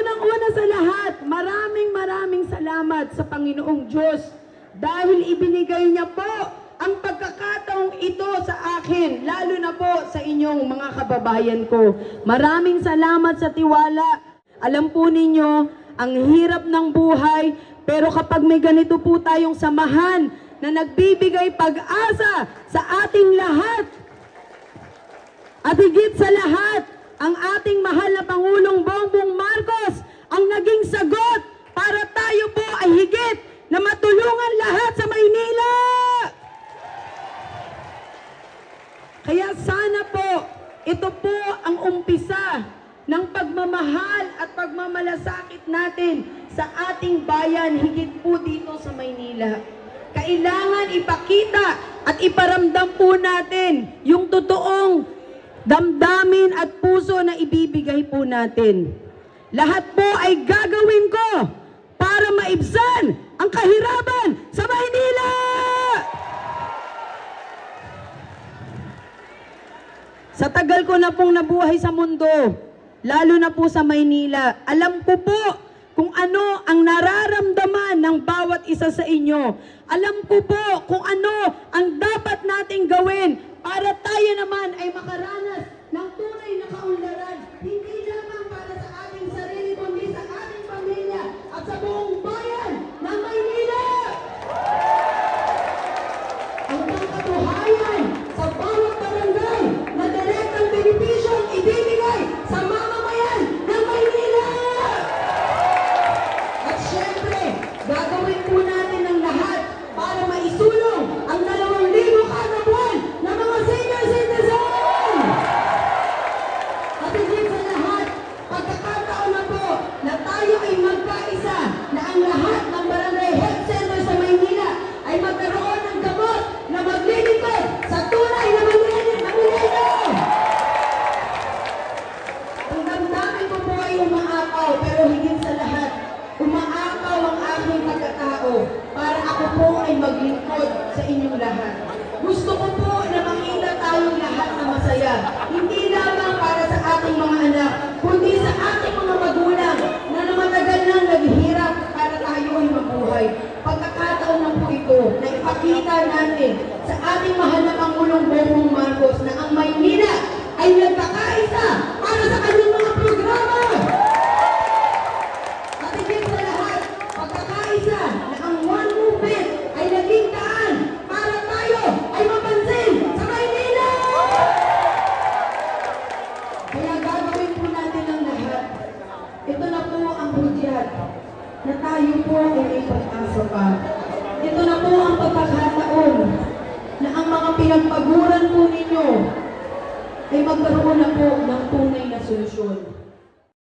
Unang-una sa lahat, maraming maraming salamat sa Panginoong Diyos dahil ibinigay niya po ang pagkakataong ito sa akin, lalo na po sa inyong mga kababayan ko. Maraming salamat sa tiwala. Alam po ninyo, ang hirap ng buhay, pero kapag may ganito po tayong samahan na nagbibigay pag-asa sa ating lahat, at higit sa lahat, ang ating mahal na Pangulong Bongbong Marcos ang naging sagot para tayo po ay higit na matulungan lahat sa Maynila. Kaya sana po, ito po ang umpisa ng pagmamahal at pagmamalasakit natin sa ating bayan higit po dito sa Maynila. Kailangan ipakita at iparamdam po natin yung totoong damdamin at puso na ibibigay po natin. Lahat po ay gagawin ko para maibsan ang kahirapan sa Maynila! Sa tagal ko na pong nabuhay sa mundo, lalo na po sa Maynila, alam ko po kung ano ang nararamdaman ng bawat isa sa inyo. Alam ko po kung ano ang dapat nating gawin para tayo naman ay makaranas ng tunay na kaunlaran. Hindi lamang ay maglingkod sa inyong lahat. Gusto ko po na makita tayong lahat na masaya, hindi lamang para sa ating mga anak, kundi sa ating mga magulang na namatagal nang naghihirap para tayo ay mabuhay. Pagkakataon na po ito na ipakita natin sa ating mahal na Pangulong Bongbong Marcos na ang Maynila ay nagkakaisa para sa kanyang mga programa. At higit sa lahat, pagkakaisa na ang One Movement na po ang hudyat na tayo po ay may pag-asa pa. Ito na po ang pagkakataon na ang mga pinagpaguran po ninyo ay magkaroon na po ng tunay na solusyon.